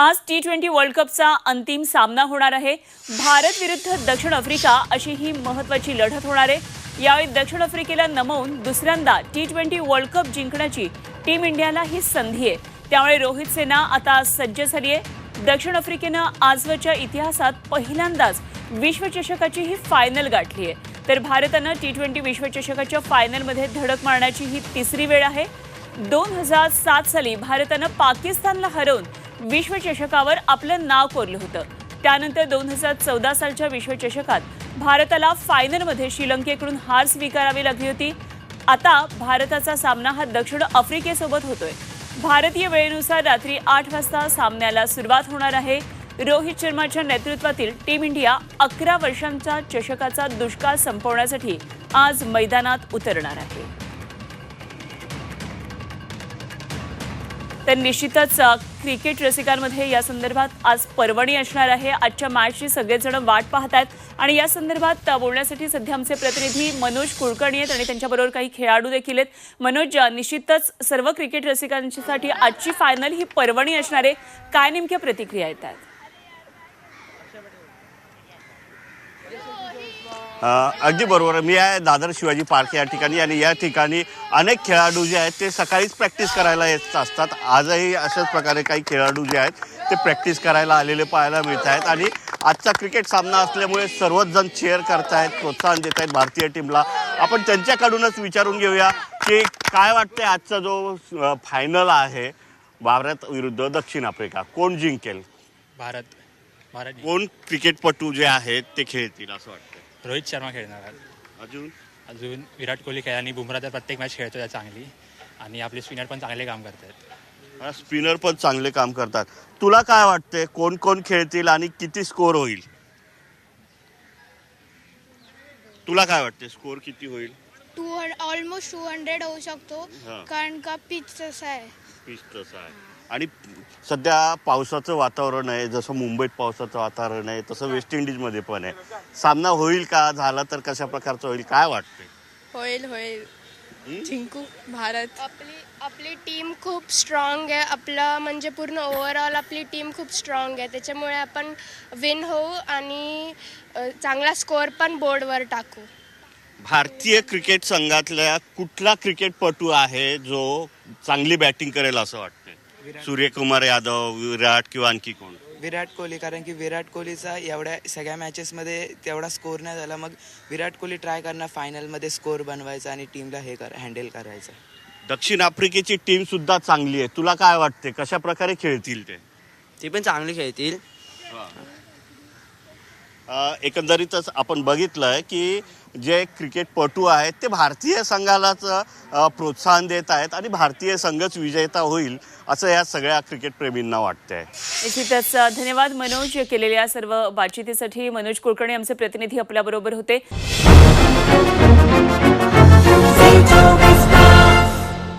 आज T twenty world कपचा अंतिम सामना होणार आहे. भारत विरुद्ध दक्षिण आफ्रिका अशी ही महत्वाची लढत होणार आहे. यावेळी दक्षिण आफ्रिकेला नमवून दुसऱ्यांदा टी ट्वेंटी वर्ल्ड कप जिंकण्याची टीम इंडियाला ही संधी आहे. त्यामुळे रोहित सेना आता सज्ज झाली आहे. दक्षिण आफ्रिकेनं आजवरच्या इतिहासात पहिल्यांदाच विश्वचषकाची ही फायनल गाठली आहे. तर भारतानं टी ट्वेंटी विश्वचषकाच्या फायनलमध्ये धडक मारण्याची ही तिसरी वेळ आहे. दोन हजार सात साली भारतानं पाकिस्तानला हरवून विश्वचषकावर आपलं नाव कोरलं होतं. त्यानंतर दोन हजार चौदा सालच्या विश्वचषकात भारताला फायनलमध्ये श्रीलंकेकडून हार स्वीकारावी लागली होती. आता भारताचा सामना हा दक्षिण आफ्रिकेसोबत होतोय. भारतीय वेळेनुसार रात्री आठ वाजता सामन्याला सुरुवात होणार आहे. रोहित शर्माच्या नेतृत्वातील टीम इंडिया अकरा वर्षांच्या चषकाचा दुष्काळ संपवण्यासाठी आज मैदानात उतरणार आहे. तर निश्चितच क्रिकेट रसिकांमध्ये या संदर्भात आज पर्वणी असणार आहे. आजच्या मॅचची सगळेजण वाट पाहत आहेत आणि या संदर्भात बोलण्यासाठी सध्या आमचे प्रतिनिधी मनोज कुलकर्णी आहेत आणि त्यांच्याबरोबर काही खेळाडू देखील आहेत. मनोज निश्चितच सर्व क्रिकेट रसिकांसाठी आजची फायनल ही पर्वणी असणार आहे. काय नेमक्या प्रतिक्रिया येत आहेत अगदी बरोबर. आहे. मी आहे दादर शिवाजी पार्क या ठिकाणी आणि या ठिकाणी अनेक खेळाडू जे आहेत ते सकाळीच प्रॅक्टिस करायला येत असतात. आजही अशाच प्रकारे काही खेळाडू जे आहेत ते प्रॅक्टिस करायला आलेले पाहायला मिळत आहेत. आणि आजचा क्रिकेट सामना असल्यामुळे सर्वच जण चेअर करतायत प्रोत्साहन देत आहेत भारतीय टीमला आपण त्यांच्याकडूनच विचारून घेऊया की काय वाटतंय आजचा जो फायनल आहे भारत विरुद्ध दक्षिण आफ्रिका. कोण जिंकेल? भारत. भारत कोण क्रिकेटपटू जे आहेत ते खेळतील असं वाटतं रोहित शर्मा खेळणार. आहे. अजून? अजून विराट कोहली खेळ आणि बुमरा तर प्रत्येक मॅच खेळतो आहे चांगली. आणि आपले स्पिनर पण चांगले काम करतात. स्पिनर पण चांगले काम करतात. तुला काय वाटतंय कोण कोण खेळतील आणि किती स्कोर होईल? तुला काय वाटतंय स्कोर किती होईल? टू ऑलमोस्ट टू हंड्रेड होऊ शकतो. हा. कारण का पिच तसं आहे. पीच तसं आहे. आणि सध्या पावसाचं वातावरण आहे जसं मुंबईत पावसाचं वातावरण आहे तसं वेस्ट इंडिजमध्ये पण आहे. सामना होईल का झाला तर कशा प्रकारचा होईल काय वाटतंय? होईल होईल. जिंकू भारत. आपली आपली टीम खूप स्ट्रॉंग आहे. आपलं म्हणजे पूर्ण ओव्हरऑल आपली टीम खूप स्ट्रॉंग आहे. त्याच्यामुळे आपण विन होऊ आणि अ, चांगला स्कोअर पण बोर्डवर टाकू. भारतीय क्रिकेट संघातल्या कुठला क्रिकेटपटू आहे जो चांगली बॅटिंग करेल असं वाटतंय? सूर्यकुमार यादव विराट किंवा आणखी कोण? विराट कोहली कारण की विराट कोहलीचा एवढ्या सगळ्या मॅचेसमध्ये तेवढा स्कोर नाही झाला. मग विराट कोहली ट्राय करणार फायनलमध्ये स्कोर बनवायचा आणि टीमला हे कर हँडल करायचं. दक्षिण आफ्रिकेची टीम सुद्धा चांगली आहे. तुला काय वाटते कशा प्रकारे खेळतील ते? ती पण चांगली खेळतील. एकंदरीतच आपण बघितलंय की जे क्रिकेटपटू आहेत ते भारतीय संघालाच प्रोत्साहन देत आहेत आणि भारतीय संघच विजेता होईल असं या सगळ्या क्रिकेटप्रेमींना वाटतंय. निश्चितच धन्यवाद मनोज केलेल्या सर्व बातचितीसाठी. मनोज कुलकर्णी आमचे प्रतिनिधी आपल्याबरोबर होते.